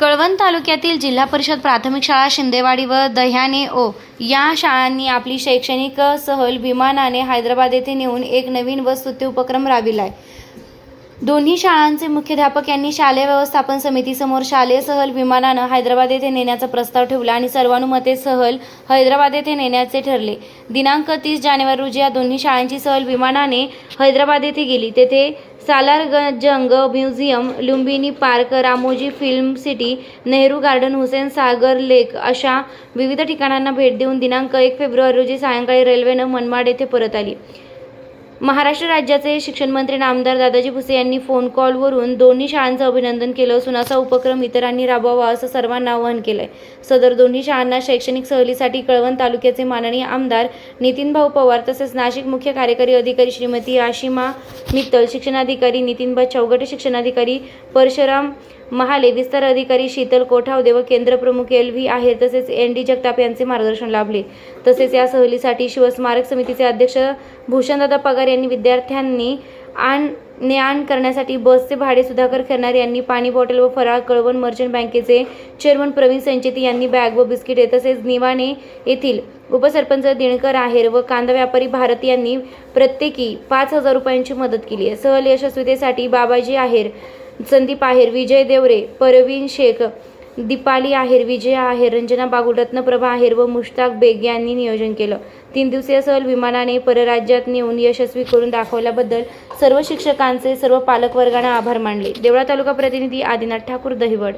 कळवण तालुक्यातील जिल्हा परिषद प्राथमिक शाळा शिंदेवाडी व दह्याने ओ या शाळांनी आपली शैक्षणिक सहल विमानाने हैदराबाद येथे नेऊन एक नवीन व स्तुत्य उपक्रम राबविलाय. दोन्ही शाळांचे मुख्याध्यापक यांनी शालेय व्यवस्थापन समितीसमोर शालेय सहल विमानानं हैदराबाद येथे नेण्याचा प्रस्ताव ठेवला आणि सर्वानुमते सहल हैदराबाद येथे नेण्याचे ठरले. दिनांक तीस जानेवारी रोजी या दोन्ही शाळांची सहल विमानाने हैदराबाद येथे गेली. तेथे Salar Jung museum Lumbini park Ramoji film city Nehru garden Hussain Sagar lake अशा विविध ठिकाणांना भेट देऊन दिनांक एक फेब्रुवारी रोजी सायंकाळी रेल्वेनं मनमाड येथे परत आली. महाराष्ट्र राज्याचे शिक्षण मंत्री नामदार दादाजी भुसे यांनी फोन कॉलवरून दोन्ही शाळांचं अभिनंदन केलं असून असा उपक्रम इतरांनी राबवावा असं सर्वांना आवाहन केलंय. सदर दोन्ही शाळांना शैक्षणिक सहलीसाठी कळवण तालुक्याचे माननीय आमदार नितीनभाऊ पवार तसेच नाशिक मुख्य कार्यकारी अधिकारी श्रीमती आशिमा मित्तल शिक्षणाधिकारी नितीनबा चौगटे शिक्षणाधिकारी परशुराम महाले विस्तार अधिकारी शीतल कोठावदे व केंद्र प्रमुख एल व्ही आहेर तसेच एन डी जगताप यांचे मार्गदर्शन लाभले. तसेच या सहलीसाठी शिवस्मारक समितीचे अध्यक्ष भूषणदादा पगार यांनी विद्यार्थ्यांनी आण ने आण करण्यासाठी बसचे भाडे सुधाकर खैरनार यांनी पाणी बॉटल व फराळ कळवण मर्चंट बँकेचे चेअरमन प्रवीण संचेती यांनी बॅग व बिस्किटे तसेच निवाणे येथील उपसरपंच दिनकर आहेर व कांदा व्यापारी भारती यांनी प्रत्येकी पाच हजार रुपयांची मदत केली आहे. सहल यशस्वीतेसाठी बाबाजी आहेर संदीप आहेर विजय देवरे परवीन शेख दीपाली आहेर विजय आहेर रंजना बागुल रत्नप्रभा आहेर व मुश्ताक बेग यांनी नियोजन केलं. तीन दिवसीय सहल विमानाने परराज्यात नेऊन यशस्वी करून दाखवल्याबद्दल सर्व शिक्षकांचे सर्व पालकवर्गांना आभार मानले. देवळा तालुका प्रतिनिधी आदिनाथ ठाकूर दहिवड.